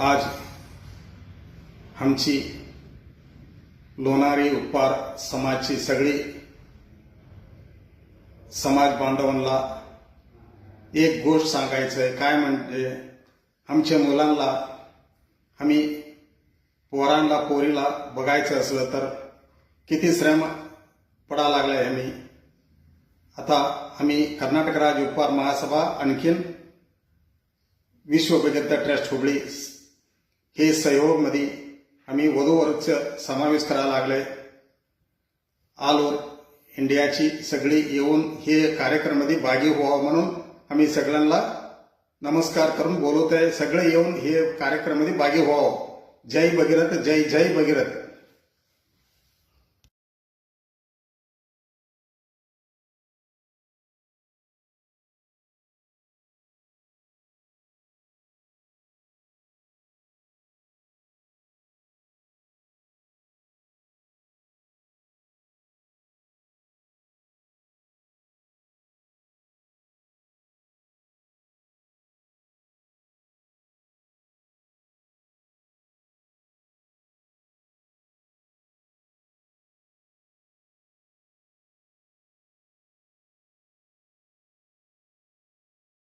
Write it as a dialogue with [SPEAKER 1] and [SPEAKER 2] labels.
[SPEAKER 1] आज आमची लोणारी उपहार समाजची सगळी समाज बांधवांना एक गोष्ट सांगायचं आहे काय म्हणजे आमच्या मुलांना आम्ही पोरांना पोरीला बघायचं असलं तर किती श्रम पडा लागलाय आम्ही. आता आम्ही कर्नाटक राज्य उपहार महासभा आणखीन विश्व विगत ट्रस्ट हुबळी हे सहयोगमध्ये आम्ही वधूवरचं समावेश करायला लागले ऑल ओव्हर इंडियाची सगळी येऊन हे कार्यक्रमामध्ये भागी व्हावं म्हणून आम्ही सगळ्यांना नमस्कार करून बोलवत आहे सगळे येऊन हे कार्यक्रमामध्ये भागी व्हावं. जय भगीरथ जय जय भगीरथ.